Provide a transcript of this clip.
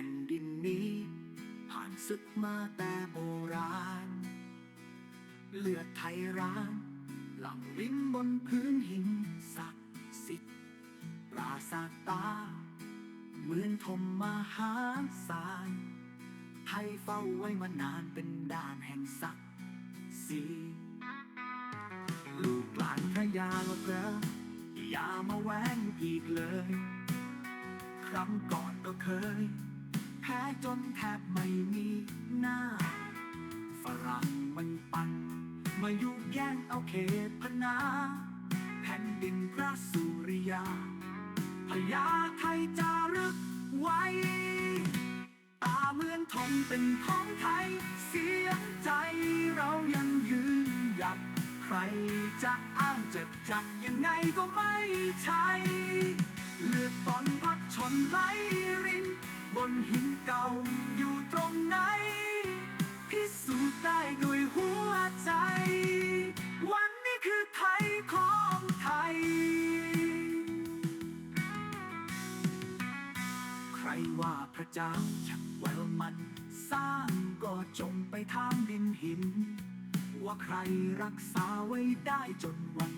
ผ่นดินนี้ ผ่านศึกมาแต่โบราณ เลือดไทยร้างหลังลิ้นบนพื้นหินศักดิ์สิทธิ์ปราสาทตา เหมือนทมมหาศาลไทยเฝ้าไว้มานานเป็นด่านแห่งศักดิ์ศรีลูกหลานพระยาลบเรออย่ามาแหวงอีกเล แพ้จนแทบไม่มีหน้า ฝรั่งมันปั่นมายุแย่งเอาเขตพนา แผ่นดินพระสุริยา พญาไทยจารึกไว้ ตาเหมือนทองเป็นท้องไทย เสียงใจเรายังยืนหยัด ใครจะอ้างเจ็บจักยังไงก็ไม่ใช่ เลือดตอนพัดชนไหลริน บนหินเก่าอยู่ตรงไหน พิสูจน์ได้ด้วยหัวใจ วันนี้คือไทยของไทย ใครว่าพระเจ้าชักแววมัน สร้างก็จงไปทางดินหิน ว่าใครรักษาไว้ได้จนวัน